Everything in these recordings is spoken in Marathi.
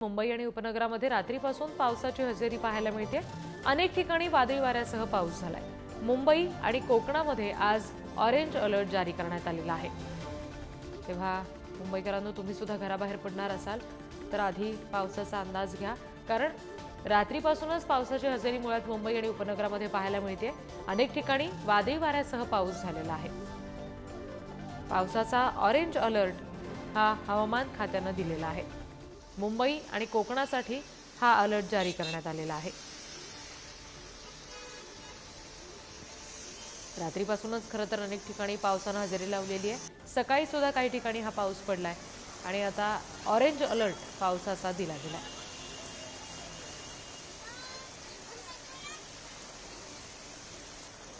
मुंबई आणि उपनगरामध्ये रात्रीपासून पावसाची हजेरी पाहायला मिळते. अनेक ठिकाणी वादळी वाऱ्यासह पाऊस झालाय. मुंबई आणि कोकणामध्ये आज ऑरेंज अलर्ट जारी करण्यात आलेला आहे. तेव्हा मुंबईकरांनो तुम्ही सुद्धा घराबाहेर पडणार असाल तर आधी पावसाचा अंदाज घ्या. कारण रात्रीपासूनच पावसाची हजेरी मुळात मुंबई आणि उपनगरामध्ये पाहायला मिळते. अनेक ठिकाणी वादळी वाऱ्यासह पाऊस झालेला आहे. पावसाचा ऑरेंज अलर्ट हा हवामान खात्यानं दिलेला आहे. मुंबई आणि कोकणासाठी हा अलर्ट जारी करण्यात आलेला आहे. रात्रीपासूनच खरं तर अनेक ठिकाणी पावसानं हजेरी लावलेली आहे. सकाळी सुद्धा काही ठिकाणी हा पाऊस पडलाय. आणि आता ऑरेंज अलर्ट पावसाचा दिला गेला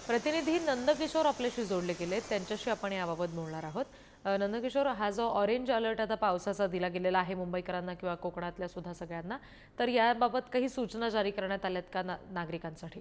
प्रतिनिधी नंदकिशोर आपल्याशी जोडले गेले त्यांच्याशी आपण याबाबत बोलणार आहोत. नंदकिशोर हा जो ऑरेंज अलर्ट आता पावसाचा दिला गेलेला आहे मुंबईकरांना किंवा कोकणातल्या सुद्धा सगळ्यांना. तर याबाबत काही सूचना जारी करण्यात आल्यात का ना नागरिकांसाठी?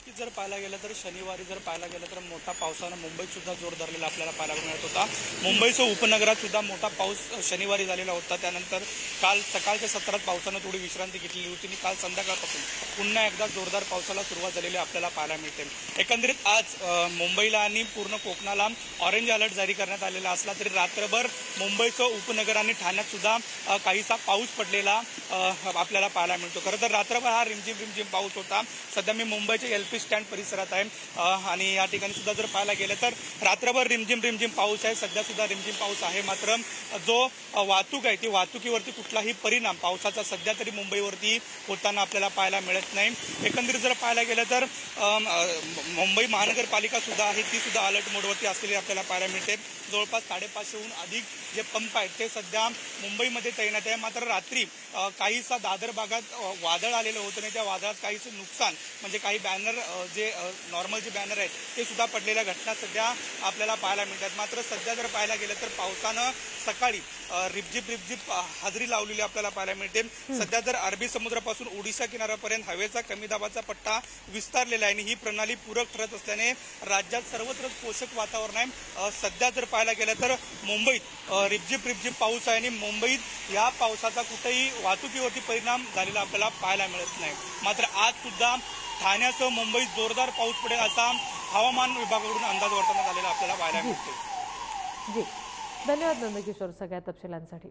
नक्कीच जर पाहायला गेलं तर शनिवारी जर पाहायला गेलं तर मोठा पावसानं मुंबईत सुद्धा जोर धरलेला आपल्याला पाहायला मिळत होता. मुंबईचं उपनगरात सुद्धा मोठा पाऊस शनिवारी झालेला होता. त्यानंतर काल सकाळच्या सत्रात पावसानं थोडी विश्रांती घेतलेली होती आणि काल संध्याकाळपासून पुन्हा एकदा जोरदार पावसाला सुरुवात झालेली आपल्याला पाहायला मिळते. एकंदरीत आज मुंबईला आणि पूर्ण कोकणाला ऑरेंज अलर्ट जारी करण्यात आलेला असला तरी रात्रभर मुंबईचं उपनगर आणि ठाण्यात सुद्धा काहीसा पाऊस पडलेला आपल्याला पाहायला मिळतो. खरं तर रात्रभर हा रिमझिम रिमझिम पाऊस होता. सध्या मी मुंबईच्या एल पी स्टँड परिसरात आहे. आणि या ठिकाणी सुद्धा जर पाहायला गेलं तर रात्रभर रिमझिम रिमझिम पाऊस आहे. सध्या सुद्धा रिमझिम पाऊस आहे. मात्र जो वाहतूक आहे ती वाहतुकीवरती कुठलाही परिणाम पावसाचा सध्या तरी मुंबईवरती होताना आपल्याला पाहायला मिळत नाही. एकंदरीत जर पाहायला गेलं तर मुंबई महानगरपालिका सुद्धा आहे ती सुद्धा अलर्ट मोडवरती असलेली आपल्याला पाहायला मिळते. जवळपास साडेपाचशेहून अधिक जे पंप आहेत ते सध्या मुंबईमध्ये तैनात आहे. मात्र रात्री काहीसा दादर भागात वादळ आलेलं होतं आणि त्या वादळात काहीसं नुकसान म्हणजे काही बॅनर जे नॉर्मल जे बॅनर आहेत ते सुद्धा पडलेल्या घटना सध्या आपल्याला पाहायला मिळतात. मात्र सध्या जर पाहायला गेलं तर पावसानं सकाळी रिपझिप रिपझिप हजेरी लावलेली आपल्याला पाहायला मिळते. सध्या जर अरबी समुद्रापासून ओडिशा किनाऱ्यापर्यंत हवेचा कमी दाबाचा पट्टा विस्तारलेला आहे आणि ही प्रणाली पूरक ठरत असल्याने राज्यात सर्वत्र पोषक वातावरण आहे. सध्या जर पाहायला गेलं तर मुंबईत रिपझिप रिपझिप पाऊस आहे आणि मुंबईत या पावसाचा कुठेही वाहतुकीवरती परिणाम झालेला आपल्याला पाहायला मिळत नाही. मात्र आज सुद्धा ठाण्यासह मुंबईत जोरदार पाऊस पडेल असा हवामान विभागाकडून अंदाज वर्तवण्यात आलेला आपल्याला पाहायला मिळतो जी. धन्यवाद नंदकिशोर सगळ्या तपशिलांसाठी.